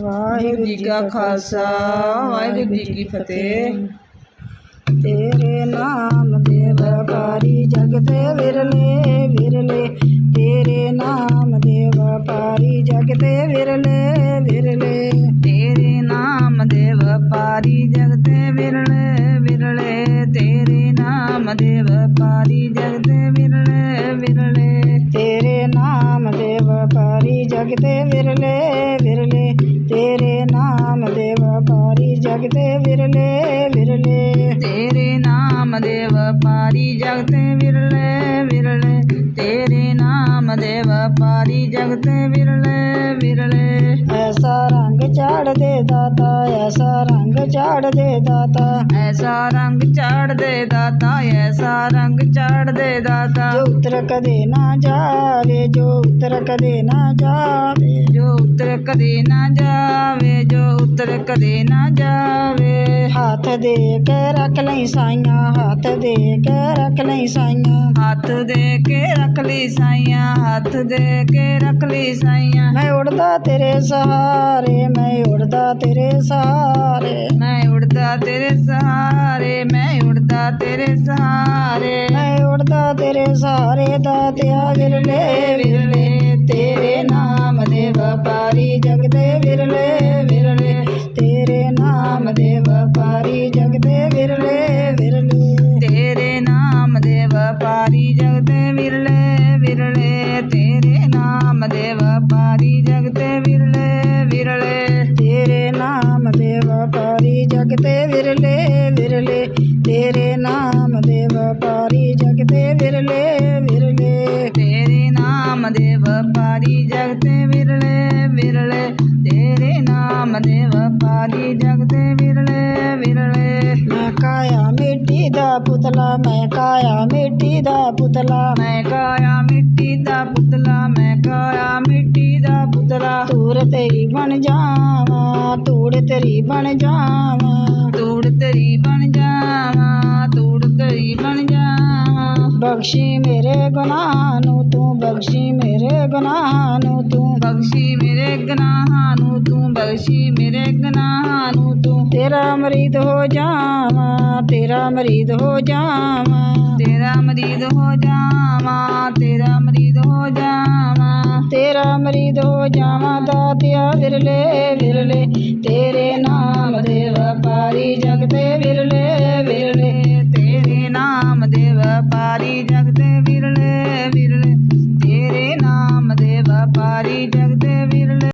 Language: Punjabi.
ਵਾਹਿਗੁਰੂ ਜੀ ਕਾ ਖਾਲਸਾ, ਵਾਹਿਗੁਰੂ ਜੀ ਕੀ ਫਤਿਹ। ਤੇਰੇ ਨਾਮ ਦੇ ਵਪਾਰੀ ਜਗਤੇ ਵਿਰਲੇ ਵਿਰਲੇ। ਤੇਰੇ ਨਾਮ ਦੇ ਵਪਾਰੀ ਜਗਤੇ ਵਿਰਲੇ ਵਿਰਲੇ। ਤੇਰੇ ਨਾਮ ਦੇ ਵਪਾਰੀ ਜਗਤੇ ਵਿਰਲੇ ਵਿਰਲੇ। ਤੇਰੇ ਨਾਮ ਦੇ ਵਪਾਰੀ ਜਗ ਤੇ ਵਿਰਲੇ ਵਿਰਲੇ। ਤੇਰੇ ਨਾਮ ਦੇ ਵਪਾਰੀ ਜਗਤੇ ਵਿਰਲੇ ਵਪਾਰੀ ਜਗ ਤੇ ਵਿਰਲੇ ਵਿਰਲੇ। ਤੇਰੇ ਨਾਮ ਦੇ ਵਪਾਰੀ ਜਗ ਤੇ ਵਿਰਲੇ ਵਿਰਲੇ। ਤੇਰੇ ਨਾਮ ਦੇ ਵਪਾਰੀ ਜਗ ਤੇ ਵਿਰਲੇ ਵਿਰਲੇ। ਐਸਾ ਰੰਗ ਚਾੜ ਦੇ ਦਾਤਾ ਐਸਾ ਰੰਗ ਚਾੜ ਦੇ ਦਾਤਾ। ਐਸਾ ਰੰਗ ਚਾੜ ਦੇ ਦਾਤਾ ਐਸਾ ਰੰਗ ਚਾੜ ਦੇ ਦਾਤਾ। ਜੋ ਉਤਰ ਕਦੇ ਨਾ ਜਾਵੇ ਜੋ ਉਤਰ ਕਦੇ ਨਾ ਜਾਵੇ। ਜੋ ਉਤਰ ਕਦੇ ਨਾ ਜਾਵੇ। ਉਤਰ ਕਦੇ ਨਾ ਜਾਵੇ। ਹੱਥ ਦੇ ਕੇ ਰੱਖ ਲਈ ਸਾਈਆਂ ਹੱਥ ਦੇ ਕੇ ਰੱਖ ਲਈ ਸਾਈਆਂ। ਹੱਥ ਦੇ ਕੇ ਰੱਖ ਲਈ ਸਾਈਆਂ ਹੱਥ ਦੇ ਕੇ ਰੱਖ ਲਈ ਸਾਈਆਂ। ਮੈਂ ਉੜਦਾ ਤੇਰੇ ਸਹਾਰੇ ਮੈਂ ਉੜਦਾ ਤੇਰੇ ਸਹਾਰੇ। ਮੈਂ ਉੜਦਾ ਤੇਰੇ ਸਹਾਰੇ ਮੈਂ ਉੜਦਾ ਤੇਰੇ ਸਹਾਰੇ। ਮੈਂ ਉੜਦਾ ਤੇਰੇ ਸਹਾਰੇ ਦਾਤਿਆ ਵਿਰਲੇ ਵਿਰਲੇ। ਤੇਰੇ ਨਾਮ ਦੇ ਵਪਾਰੀ ਜਗ ਦੇ ਵਿਰਲੇ ਵਿਰਲੇ। ਦੇ ਵਪਾਰੀ ਜਗ ਦੇ ਵਿਰਲੇ ਵਿਰਲੇ। ਤੇਰੇ ਨਾਮ ਦੇ ਵਪਾਰੀ ਜਗ ਦੇ ਵਿਰਲੇ ਵਿਰਲੇ। ਤੇਰੇ ਨਾਮ ਦੇ ਵਪਾਰੀ ਜਗ ਤੇ ਵਿਰਲੇ ਵਿਰਲੇ। ਤੇਰੇ ਨਾਮ ਦੇ ਵਪਾਰੀ ਜਗ ਤੇ ਵਿਰਲੇ ਵਿਰਲੇ। ਤੇਰੇ ਨਾਮ ਦੇ ਵਪਾਰੀ ਜਗ ਤੇ ਵਿਰਲੇ ਵਿਰਲੇ। ਤੇਰੇ ਨਾਮ ਦੇ ਵਪਾਰੀ ਜਗ ਤੇ ਵਿਰਲੇ ਵਿਰਲੇ। ਤੇਰੇ ਨਾਮ ਦੇ ਵਪਾਰੀ ਜਗ ਤੇ ਵਿਰਲੇ ਵਿਰਲੇ। ਮੈਂ ਕਾਇਆ ਮਿੱਟੀ ਦਾ ਪੁਤਲਾ ਮੈਂ ਕਾਇਆ ਮਿੱਟੀ ਦਾ ਪੁਤਲਾ। ਮੈਂ ਕਾਇਆ ਮਿੱਟੀ ਦਾ ਪੁਤਲਾ ਮੈਂ ਕਾਇਆ ਮਿੱਟੀ ਦਾ ਪੁਤਲਾ। ਤੂੜ ਤੇਰੀ ਬਣ ਜਾਵਾਂ ਤੂੜ ਤੇਰੀ ਬਣ ਜਾਵਾਂ। ਤੂੜ ਤੇਰੀ ਬਣ ਜਾਵਾਂ ਤੂੜ ਤੇਰੀ ਬਣ ਜਾਵਾਂ। ਬਖਸ਼ੀ ਮੇਰੇ ਗੁਨਾਹ ਨੂੰ ਤੂੰ ਬਖਸ਼ੀ ਮੇਰੇ ਗੁਨਾਹ ਨੂੰ ਤੂੰ ਬਖਸ਼ੀ ਬਖਸ਼ੀ ਮੇਰੇ ਗੁਨਾਹਾਂ ਨੂੰ ਤੂੰ। ਤੇਰਾ ਮਰੀਦ ਹੋ ਜਾਵਾਂ ਤੇਰਾ ਮਰੀਦ ਹੋ ਜਾਵਾਂ। ਤੇਰਾ ਮਰੀਦ ਹੋ ਜਾਵਾਂ ਤੇਰਾ ਮਰੀਦ ਹੋ ਜਾਵਾਂ। ਤੇਰਾ ਮਰੀਦ ਹੋ ਜਾਵਾਂ ਦਾਤਿਆ ਵਿਰਲੇ ਵਿਰਲੇ। ਤੇਰੇ ਨਾਮ ਦੇ ਵਪਾਰੀ ਜਗ ਤੇ ਵਿਰਲੇ।